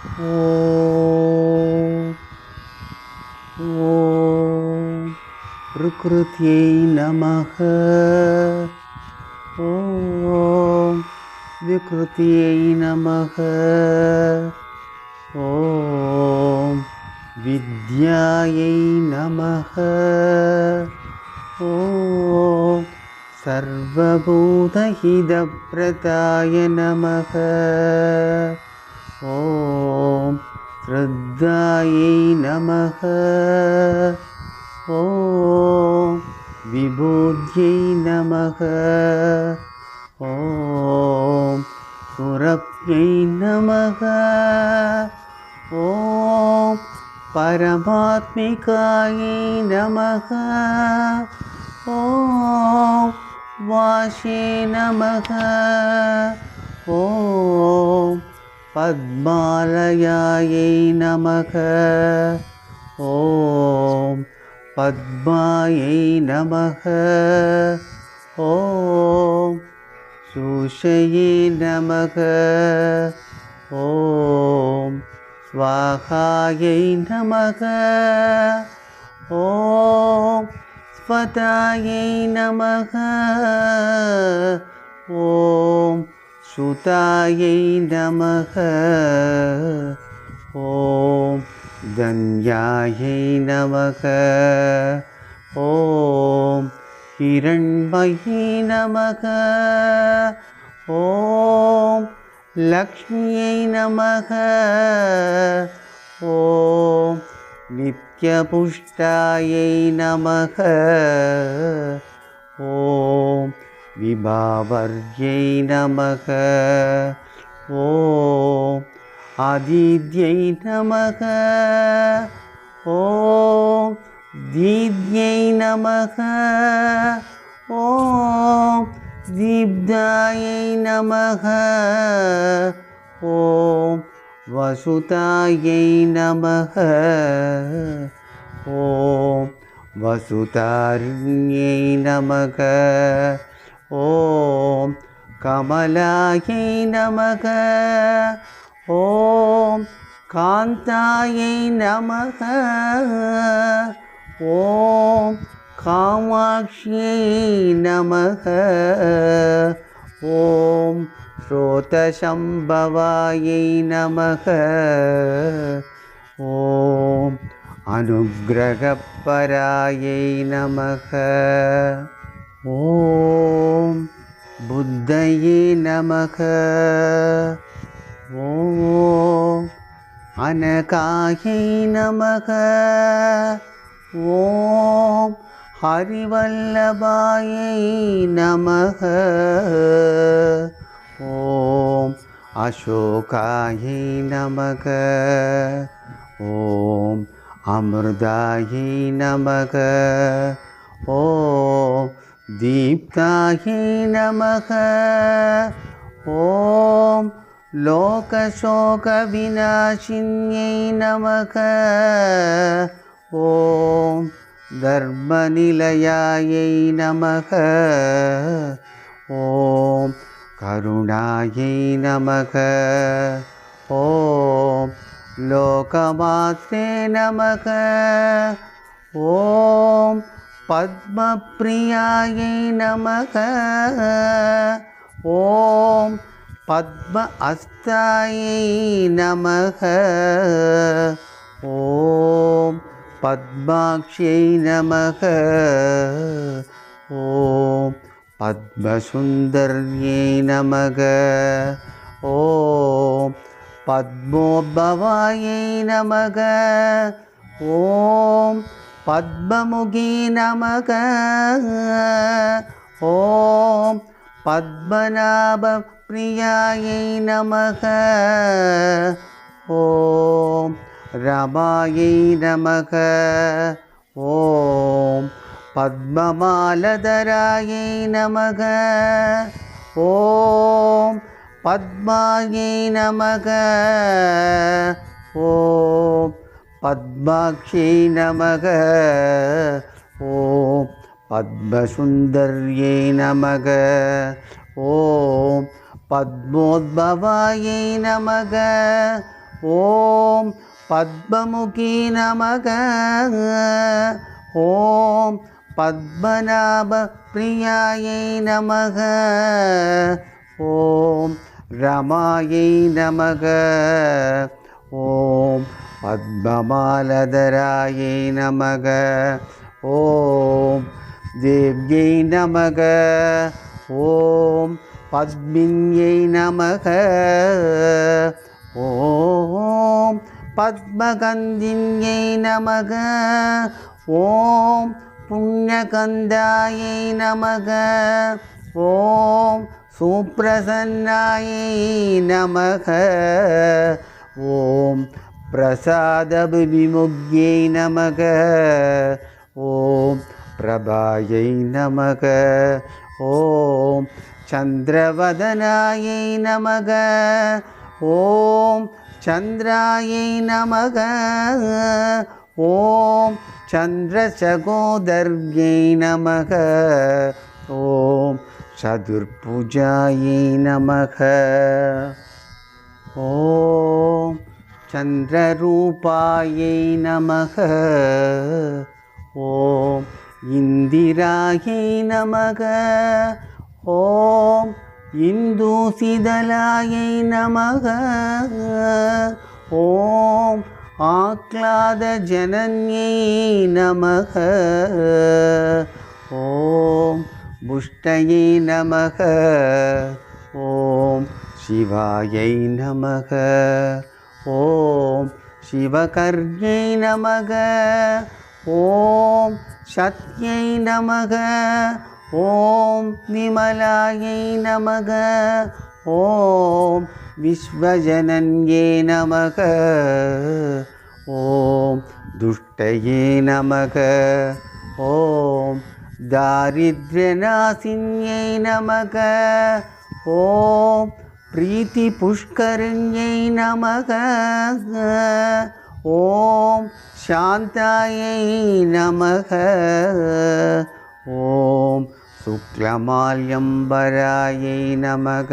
ॐ प्रकृत्यै नमः ॐ विकृत्यै नमः ॐ विद्यायै नमः ॐ सर्वभूतहितप्रदाय नमः ॐ श्रद्धायै नमः। ॐ विबुद्ध्यै नमः। ॐ सुरभ्यै नमः। ॐ परमात्मिकायै नमः। ॐ वाशे नमः। ॐ पद्मालयायै नमः ॐ पद्मायै नमः ॐ सुषये नमः ॐ स्वाहायै नमः ॐ स्वतायै नमः ॐ सुतायै नमः। ॐ गङ्गायै नमः। ॐ हिरण्मयी नमः। ॐ लक्ष्म्यै नमः। ॐ नित्यपुष्टायै नमः। ॐ विभावर्यै नमः। ॐ आदित्यै नमः। ॐ दीद्यै नमः। ॐ दीप्तायै नमः। ॐ वसुतायै नमः। ॐ वसुतारिण्यै नमः। ॐ कमलायै नमः ॐ कान्तायै नमः ॐ कामाक्ष्यै नमः ॐ श्रोतशम्भवायै नमः ॐ अनुग्रहपरायै नमः ஓம் புத்தயே நமக. ஓம் அனகாயை நமக. ஓம் ஹரிவல்லபாயை நமக. ஓம் அசோகாயை நமக. ஓம் அமிர்தாயை நமக. ஓம் दीप्तायै नमः। ॐ लोकशोकविनाशिन्यै नमः। ॐ धर्मनिलयायै नमः। ॐ करुणायै नमः। ॐ लोकमात्रे नमः। ॐ பத்மப்ரியாயை நமக. ஓம் பத்ம அஸ்தாயை நமக. ஓம் பத்மாட்சியை நமக. ஓம் பத்மசுந்தர்யை நமக. ஓம் பத்மோபவாயை நமக. ஓம் பத்மமுகி நமக. ஓம் பத்மநாப பிரியாயை நமக. ஓம் ரமாயை நமக. ஓம் பத்மமாலதராயை நமக. ஓம் பத்மாயை நமக. ஓம் பத்மாட்சியை நமக. ஓம் பத்மசுந்தர்யை நமக. ஓம் பத்மோத்பவாயை நமக. ஓம் பத்மமுகி நமக. ஓம் பத்மநாப பிரியாயை நமக. ஓம் ரமாயை நமக. ஓம் பத்மமாலதராயை நமக. ஓம் தேவ்யை நமக. ஓம் பத்மின்யை நமக. ஓம் பத்மகந்தின்யை நமக. ஓம் புண்ணியகந்தாயை நமக. ஓம் சூப்ரசன்னாயை நமக. ஓம் பிரசாதபுவிமுக்யை நமக ஓம் பிரபாயை நமக ஓம் சந்திரவதனாயை நமக ஓம் சந்திராயை நமக ஓம் சந்திரசகோதர்யை நமக ஓம் சதுர்புஜாயை நமக ஓம் சந்திரரூபாயை நமக. ஓம் இந்திராயை நமக. ஓம் இந்துசிதலாயை நமக. ஓம் ஆக்லாத ஜனன்யை நமக. ஓம் புஷ்டயை நமக. ஓம் சிவாயை நமக. ॐ शिवकर्यै नमः ॐ सत्यै नमः ॐ विमलायै नमः ॐ विश्वजनन्ये नमः ॐ दुष्टये नमः ॐ दारिद्र्यनाशिन्यै नमः ॐ பிரீத்தி புஷ்கருண்யை நமக. ஓம் சாந்தாயை நமக. ஓம் சுக்லமால்யம்பராயை நமக.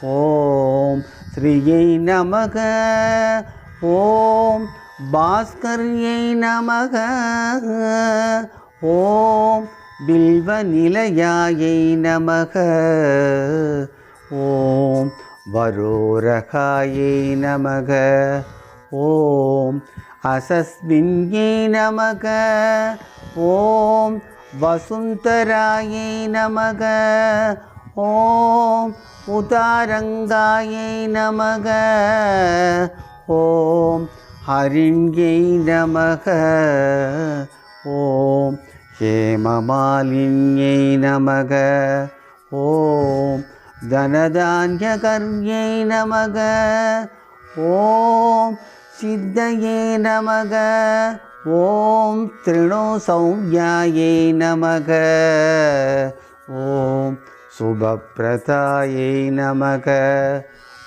ஓம் ஸ்ரீயை நமக. ஓம் பாஸ்கர்யை நமக. ஓம் பில்வநிலையாயை நமக. ஓம் வரோரகாயை நமக. ஓம் அசஸ்மின்யே நமக. ஓம் வசுந்தராயை நமக. ஓம் உதாரங்காயை நமக. ஓம் ஹரிண்யை நமக. ஓம் ஹேமமாலின்யை நமக. ஓம் தனதான்யகர்யை நமக. ஓம் சித்தையே நமக. ஓம் திருணோ சௌவியாயை நமக. ஓம் சுபப்பிரதாயை நமக.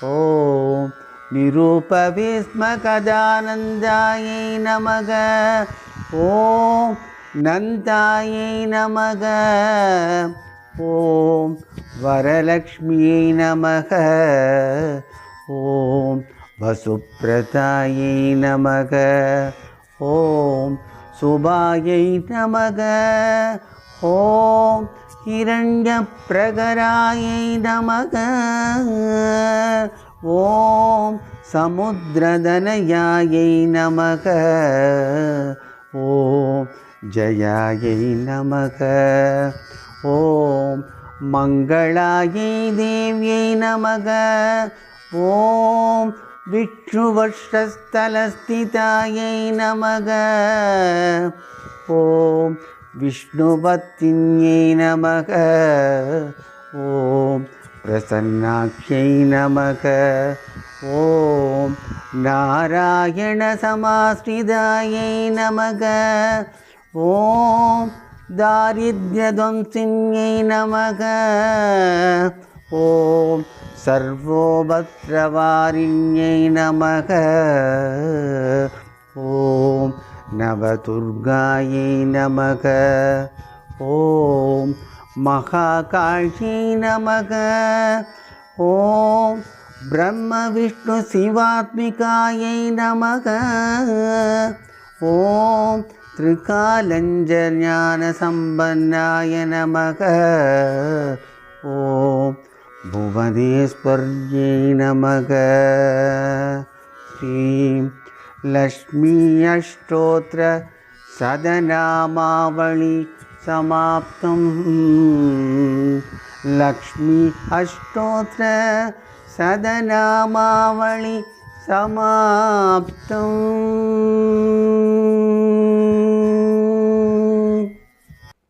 ஓம் நிரூபவிஸ்மகதானந்தாயை நமக. ஓம் நந்தாயை நமக. ॐ वरलक्ष्म्यै नमः ॐ वसुप्रदायै नमः ॐ सुभायै नमः ॐ हिरण्यप्रगरायै नमः ॐ समुद्रदनयायै नमः ॐ जयायै नमः ஓம் மங்களாயி தேவியை நமக. ஓம் விஷ்ணுவர்ஷஸ்தலஸ்திதாயை நமக. ஓம் விஷ்ணுபத்தின்யை நமக. ஓம் பிரசன்னாட்சியை நமக. ஓம் நாராயண சமாஸ்மிதாயை நமக. ஓம் दारिद्र्यध्वंसिन्यै नमः ॐ सर्वोपत्रवारिण्यै नमः ॐ नवदुर्गायै नमः ॐ महाकाळ्यै नमः ॐ ब्रह्मविष्णुशिवात्मिकायै नमः ॐ त्रिकालञ्जज्ञानसम्पन्नाय नमः। ॐ भुवनेश्वर्यै नमः। श्रीं लक्ष्मी अष्टोत्र सदनामावळि समाप्तं। लक्ष्मी अष्टोत्र सदनामावळि समाप्तम्